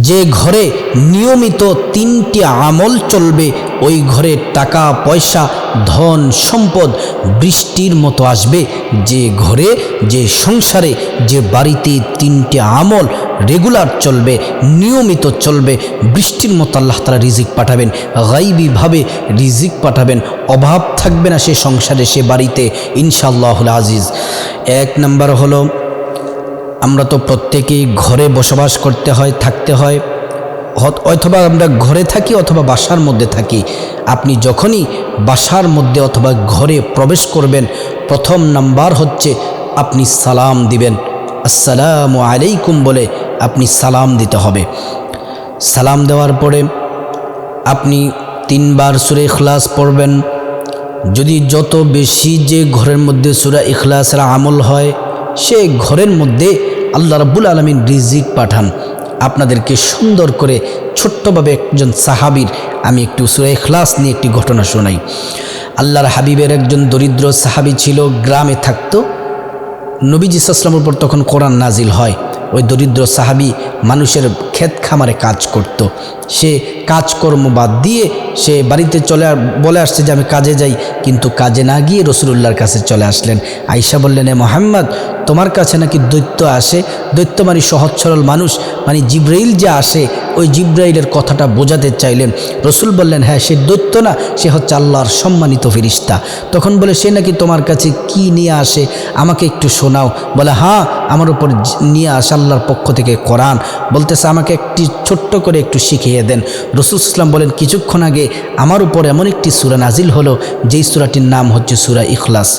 যে ঘরে নিয়মিত তিনটি আমল চলবে, ওই ঘরে টাকা, পয়সা, ধন, সম্পদ বৃষ্টির মতো আসবে। যে ঘরে, যে সংসারে, যে বাড়িতে তিনটি আমল রেগুলার চলবে, নিয়মিত চলবে, বৃষ্টির মতো আল্লাহ তালা রিজিক পাঠাবেন। গাইবীভাবে রিজিক পাঠাবেন, অভাব থাকবে না সে সংসারে, সে বাড়িতে, ইনশাআল্লাহুল আজিজ। এক নম্বর হলো আমরা তো প্রত্যেকেই ঘরে বসবাস করতে হয়, থাকতে হয়। অথবা আমরা ঘরে থাকি অথবা বাসার মধ্যে থাকি। আপনি যখনই বাসার মধ্যে অথবা ঘরে প্রবেশ করবেন, প্রথম নাম্বার হচ্ছে আপনি সালাম দিবেন। আসসালামু আলাইকুম বলে আপনি সালাম দিতে হবে। সালাম দেওয়ার পরে আপনি তিনবার সুরে ইখলাস পড়বেন। যদি যত বেশি যে ঘরের মধ্যে সুরা ইখলাসের আমল হয়, সে ঘরের মধ্যে আল্লাহ রব্বুল আলমিন রিজিক পাঠান। আপনাদেরকে সুন্দর করে ছোট্টভাবে একজন সাহাবির, আমি একটু সুরে খ্লাস নিয়ে একটি ঘটনা শোনাই। আল্লাহর হাবিবের একজন দরিদ্র সাহাবি ছিল, গ্রামে থাকতো। নবীজি সাসলামের উপর তখন কোরআন নাজিল হয়। ওই দরিদ্র সাহাবি মানুষের ক্ষেত খামারে কাজ করত। সে কাজকর্ম বাদ দিয়ে সে বাড়িতে চলে বলে আসছে যে, আমি কাজে যাই। কিন্তু কাজে না গিয়ে রসুলুল্লাহর কাছে চলে আসলেন। আইসা বললেন, এ মোহাম্মদ, তোমার কাছে নাকি দৈত্য আসে? দৈত্য মানে সহজ সরল মানুষ মানে জিব্রাইল যে আসে ওই জিব্রাইলের কথাটা বোঝাতে চাইলেন রসুল বললেন হ্যাঁ সে দৈত্য না, সে হচ্ছে আল্লাহর সম্মানিত ফিরিস্তা। তখন বলে, সে নাকি তোমার কাছে কি নিয়ে আসে? আমাকে একটু শোনাও। বলে হ্যাঁ আমার উপর নিয়ে আসে আল্লাহর পক্ষ থেকে কোরআন। বলতেছে, আমাকে একটি ছোট্ট করে একটু শিখিয়ে দেন। রসুল ইসলাম বলেন, কিছুক্ষণ আগে আমার উপর এমন একটি সুরা নাজিল হলো, যেই সুরাটির নাম হচ্ছে সুরা ইখলাস।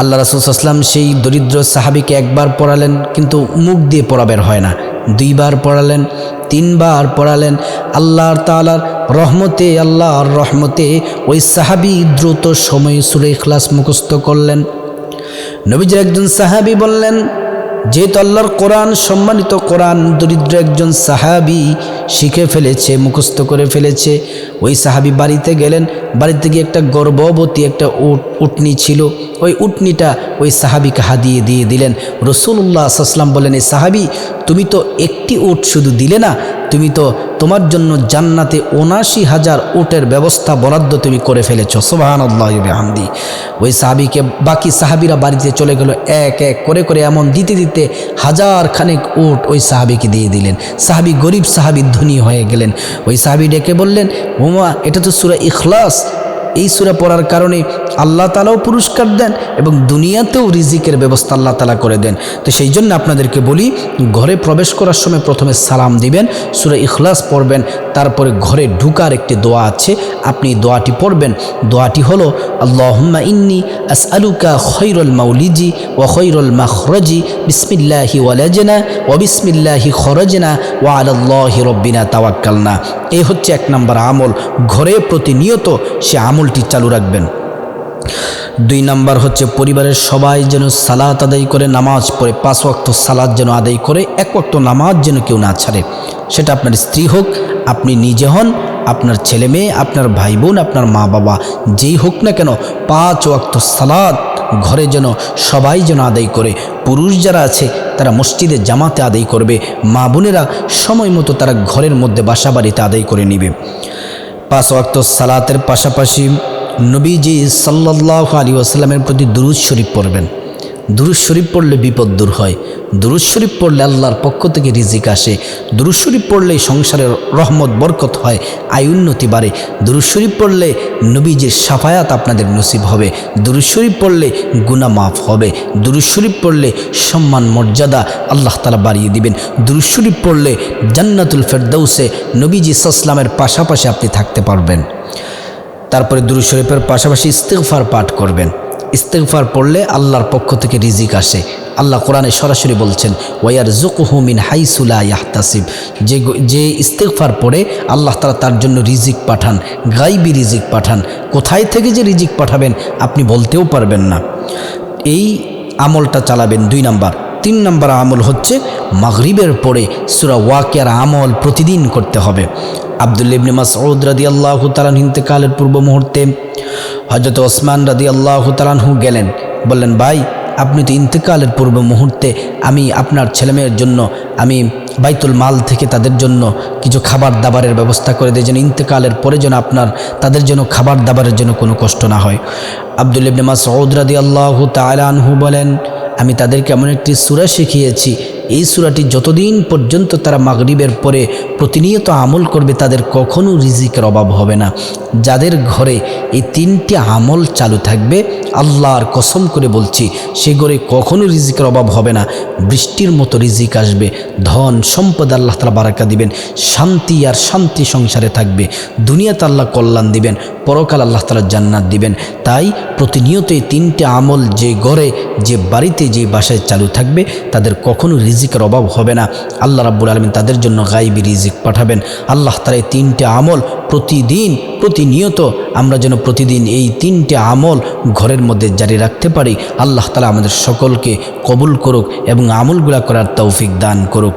আল্লাহ রাসুলাম সেই দরিদ্র সাহাবিকে একবার পড়ালেন, কিন্তু মুখ দিয়ে পড়াবের হয় না। দুইবার পড়ালেন তিনবার পড়ালেন আল্লাহর তালার রহমতে, আল্লাহর রহমতে ওই সাহাবি দ্রুত সময় সুরে খ্লাস মুখস্থ করলেন। নবীজির একজন সাহাবি বললেন যেহেতু আল্লাহর কোরআন, সম্মানিত কোরআন, দরিদ্র একজন সাহাবি শিখে ফেলেছে, মুখস্থ করে ফেলেছে। ওই সাহাবি বাড়িতে গেলেন, বাড়িতে গিয়ে একটা গর্ভবতী একটা উট, উটনি ছিল। ওই উটনিটা ওই সাহাবিকে হাদিয়ে দিয়ে দিলেন। রসুল্লাহ আসলাম বলেন এই সাহাবি, তুমি তো একটি উট শুধু দিলে না, তুমি তো তোমার জন্য জান্নাতে উনাশি হাজার উটের ব্যবস্থা বরাদ্দ তুমি করে ফেলেছ। সোবাহান আল্লাহামদি ওই সাহাবিকে বাকি সাহাবিরা বাড়িতে চলে গেল, এক এক করে করে এমন দিতে দিতে হাজার খানেক উট ওই সাহাবিকে দিয়ে দিলেন। সাহাবি গরিব সাহাবি ধনী হয়ে গেলেন। ওই সাহাবি ডেকে বললেন ওমা এটা তো সুরা ইখলাস। এই সুরা পড়ার কারণে আল্লাহ তালাও পুরস্কার দেন এবং দুনিয়াতেও রিজিকের ব্যবস্থা আল্লাহ তালা করে দেন। তো সেই জন্য আপনাদেরকে বলি, ঘরে প্রবেশ করার সময় প্রথমে সালাম দিবেন, সুরা ইখলাস পড়বেন, তারপরে ঘরে ঢুকার একটি দোয়া আছে, আপনি দোয়াটি পড়বেন। দোয়াটি হলো, আল্লাহম্মা ইন্নি আস আলুকা খৈরুল মাউলিজি ও খৈরুল মাখরজি, বিসমিল্লাহি ওয়ালাজনা ও বিসমিল্লাহি খরজনা ও আল্লাহি রব্বিনা তাওয়াক্কালনা। এই হচ্ছে এক নম্বর আমল। ঘরে প্রতিনিয়ত সে আমলটি চালু রাখবেন। দুই নাম্বার হচ্ছে পরিবারের সবাই যেন সালাত আদায় করে, নামাজ পড়ে, পাঁচ ওয়াক্ত সালাদ যেন আদায় করে, এক ওয়াক্ত নামাজ যেন কেউ না ছাড়ে। সেটা আপনার স্ত্রী হোক, আপনি নিজে হন, আপনার ছেলে মেয়ে, আপনার ভাই বোন, আপনার মা বাবা, যেই হোক না কেন, পাঁচ ওয়াক্ত সালাদ ঘরে যেন সবাই যেন আদায় করে। পুরুষ যারা আছে, তারা মসজিদে জামাতে আদায় করবে, মা বোনেরা সময় মতো তারা ঘরের মধ্যে বাসা বাড়িতে আদায় করে নিবে। পাঁচ ওয়াক্ত সালাতের পাশাপাশি নবীজি সাল্লাহ আলী আসাল্লামের প্রতি দুরুজ শরীফ পড়বেন। দুরুজ শরীফ পড়লে বিপদ দূর হয়। দুরুজ শরীফ পড়লে আল্লাহর পক্ষ থেকে রিজিক আসে। দুরুজ শরীফ পড়লে সংসারের রহমত, বরকত হয়, আয় উন্নতি বাড়ে। দুরুজ শরীফ পড়লে নবীজির সাফায়াত আপনাদের নসিব হবে। দুরুজ শরীফ পড়লে গুনা মাফ হবে। দুরুজ শরীফ পড়লে সম্মান, মর্যাদা আল্লাহ তালা বাড়িয়ে দিবেন। দুরুজ শরীফ পড়লে জান্নাতুল ফেরদৌসে নবীজি সাসলামের পাশাপাশি আপনি থাকতে পারবেন। তারপরে দুরু শরীফের পাশাপাশি ইস্তেগফার পাঠ করবেন। ইস্তেগফার পড়লে আল্লাহর পক্ষ থেকে রিজিক আসে। আল্লাহ কোরআনে সরাসরি বলছেন ওয়ার জুকহু মিন হাইসুলা ইয়াহতাসিব। যে যে ইস্তেগফার পড়ে, আল্লাহ তারা তার জন্য রিজিক পাঠান গাইবি রিজিক পাঠান। কোথায় থেকে যে রিজিক পাঠাবেন, আপনি বলতেও পারবেন না। এই আমলটা চালাবেন দুই নাম্বার। তিন নম্বর আমল হচ্ছে, মাগরিবের পরে সুরা ওয়াকিয়ার আমল প্রতিদিন করতে হবে। আবদুল্লা ইবনে মাসউদ রাদি আল্লাহ তালান ইন্তেকালের পূর্ব মুহূর্তে হজরত ওসমান রাদি আল্লাহ তালানহু গেলেন। বললেন, ভাই আপনি তো ইন্তেকালের পূর্ব মুহূর্তে আমি আপনার ছেলেমেয়ের জন্য, আমি বাইতুল মাল থেকে তাদের জন্য কিছু খাবার দাবারের ব্যবস্থা করে দিই, যেন ইন্তেকালের পরে যেন আপনার, তাদের জন্য খাবার দাবারের জন্য কোনো কষ্ট না হয়। আবদুল ইবনে মাসউদ রাদিয়াল্লাহু তাআলা বলেন, আমি তাদেরকে এমন একটি সূরা শিখিয়েছি এই সূরাটি যতদিন পর্যন্ত তারা মাগরিবের পরে প্রতিনিয়ত আমল করবে, তাদের কখনো রিজিকের অভাব হবে না। যাদের ঘরে এই তিনটি আমল চালু থাকবে, আল্লাহর কসম করে বলছি, সে ঘরে কখনো রিজিকের অভাব হবে না। বৃষ্টির মতো রিজিক আসবে, ধন, সম্পদ আল্লাহ তালা বারাকা দিবেন, শান্তি আর শান্তি সংসারে থাকবে, দুনিয়াতে আল্লাহ কল্যাণ দিবেন, পরকাল আল্লাহ তালা জান্নাত দিবেন। তাই প্রতিনিয়ত এই তিনটে আমল যে ঘরে, যে বাড়িতে, যে বাসায় চালু থাকবে, তাদের কখনো রিজিকের অভাব হবে না। আল্লাহ রাব্বুল আলমিন তাদের জন্য গাইবি রিজিক পাঠাবেন। আল্লাহ তারা এই তিনটে আমল প্রতিদিন, প্রতিনিয়ত আমরা যেন প্রতিদিন এই তিনটে আমল ঘরের মধ্যে জারি রাখতে পারি। আল্লাহ তালা আমাদের সকলকে কবুল করুক এবং আমলগুলা করার তৌফিক দান করুক।